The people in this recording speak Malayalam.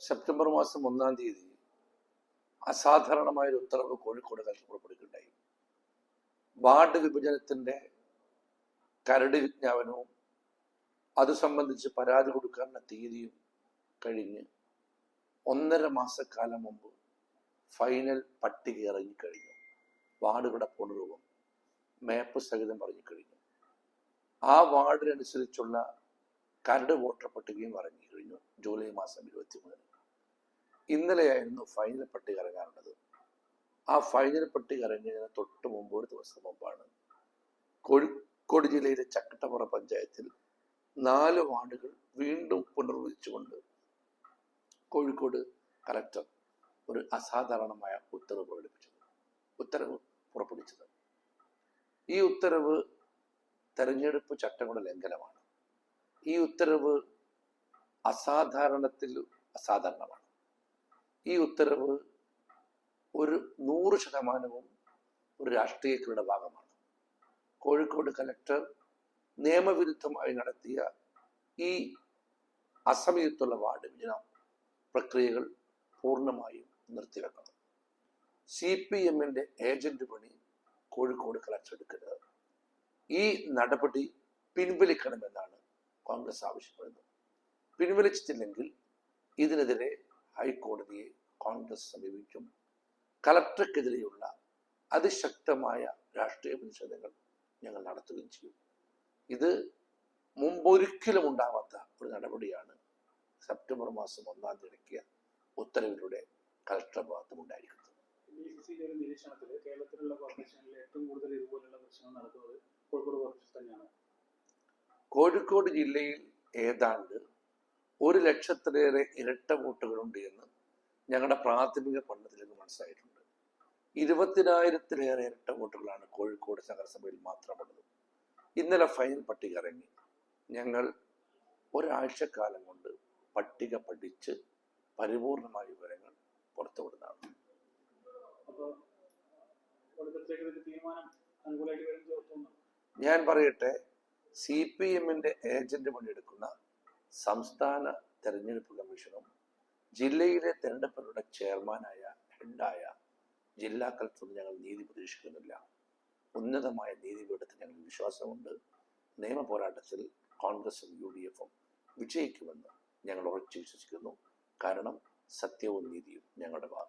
സെപ്റ്റംബർ മാസം ഒന്നാം തീയതി അസാധാരണമായൊരു ഉത്തരവ് കോഴിക്കോട് കലക്ടർ പുറപ്പെടുകയുണ്ടായി വാർഡ് വിഭജനത്തിന്റെ കരട് വിജ്ഞാപനവും അത് സംബന്ധിച്ച് പരാതി കൊടുക്കാനുള്ള തീയതിയും കഴിഞ്ഞ് ഒന്നര മാസക്കാലം മുമ്പ് ഫൈനൽ പട്ടിക ഇറങ്ങിക്കഴിഞ്ഞു വാർഡുകളുടെ പുനരൂപം മാപ്പ് സഹിതം പറഞ്ഞു കഴിഞ്ഞു. ആ വാർഡിനനുസരിച്ചുള്ള കരട് വോട്ടർ പട്ടികയും ഇറങ്ങി കഴിഞ്ഞു. ജൂലൈ മാസം ഇരുപത്തി മൂന്നിന് ഇന്നലെയായിരുന്നു ഫൈനൽ പട്ടിക ഇറങ്ങാറുള്ളത്. ആ ഫൈനൽ പട്ടിക ഇറങ്ങിയതിന് തൊട്ട് മുമ്പ് ഒരു ദിവസം മുമ്പാണ്. കോഴിക്കോട് ജില്ലയിലെ ചക്കട്ടപ്പുറ പഞ്ചായത്തിൽ നാല് വാർഡുകൾ വീണ്ടും പുനർവിധിച്ചുകൊണ്ട് കോഴിക്കോട് കലക്ടർ ഒരു അസാധാരണമായ ഉത്തരവ് പ്രകടിപ്പിച്ചത് ഉത്തരവ് പുറപ്പെടുവിച്ചത്. ഈ ഉത്തരവ് തെരഞ്ഞെടുപ്പ് ചട്ടങ്ങളുടെ ലംഘനമാണ്. ഈ ഉത്തരവ് അസാധാരണത്തിൽ അസാധാരണമാണ്. ഈ ഉത്തരവ് ഒരു നൂറ് ശതമാനവും ഒരു രാഷ്ട്രീയക്കളുടെ ഭാഗമാണ്. കോഴിക്കോട് കലക്ടർ നിയമവിരുദ്ധമായി നടത്തിയ ഈ അസമയത്തുള്ള വാർഡ് വിഭജന പ്രക്രിയകൾ പൂർണമായും നിർത്തിവെക്കണം. സി പി എമ്മിന്റെ ഏജന്റ് പണി കോഴിക്കോട് കലക്ടർ എടുക്കരുത് ഈ നടപടി പിൻവലിക്കണമെന്നാണ് കോൺഗ്രസ് ആവശ്യപ്പെടുന്നത് പിൻവലിച്ചിട്ടില്ലെങ്കിൽ ഇതിനെതിരെ ഹൈക്കോടതിയെ കോൺഗ്രസ് സമീപിക്കും. കലക്ടർക്കെതിരെയുള്ള അതിശക്തമായ രാഷ്ട്രീയ പ്രതിഷേധങ്ങൾ ഞങ്ങൾ നടത്തുകയും ചെയ്യും. ഇത് മുമ്പൊരിക്കലും ഉണ്ടാവാത്ത ഒരു നടപടിയാണ് സെപ്റ്റംബർ മാസം ഒന്നാം തീയതി ഇറക്കിയ ഉത്തരവിലൂടെ കലക്ടർ ഭാഗത്തും കേരളത്തിലുള്ള കോഴിക്കോട് ജില്ലയിൽ ഏതാണ്ട് ഒരു ലക്ഷത്തിലേറെ ഇരട്ട വോട്ടുകളുണ്ട് എന്ന് ഞങ്ങളുടെ പ്രാഥമിക പഠനത്തിൽ നിന്ന് മനസ്സിലായിട്ടുണ്ട്. ഇരുപത്തിനായിരത്തിലേറെ ഇരട്ട വോട്ടുകളാണ് കോഴിക്കോട് നഗരസഭയിൽ മാത്രമുള്ളത്. ഇന്നലെ ഫൈനൽ പട്ടിക ഇറങ്ങി. ഞങ്ങൾ ഒരാഴ്ചക്കാലം കൊണ്ട് പട്ടിക പഠിച്ച് പരിപൂർണമായ വിവരങ്ങൾ പുറത്തുവിടുന്നതാണ്. ഞാൻ പറയട്ടെ സി പി എമ്മിന്റെ ഏജന്റ് പണിയെടുക്കുന്ന സംസ്ഥാന തെരഞ്ഞെടുപ്പ് കമ്മീഷനും ജില്ലയിലെ തെരഞ്ഞെടുപ്പുകളുടെ ചെയർമാനായ ഹെഡായ ജില്ലാ കളക്ടറും ഞങ്ങൾ നീതി പ്രതീക്ഷിക്കുന്നില്ല. ഉന്നതമായ നീതിപീഠത്തിൽ ഞങ്ങൾ വിശ്വാസമുണ്ട്. നിയമ പോരാട്ടത്തിൽ കോൺഗ്രസും യു ഡി എഫും വിജയിക്കുമെന്ന് ഞങ്ങൾ ഉറച്ചു വിശ്വസിക്കുന്നു. കാരണം സത്യവും നീതിയും ഞങ്ങളുടെ ഭാഗത്താണ്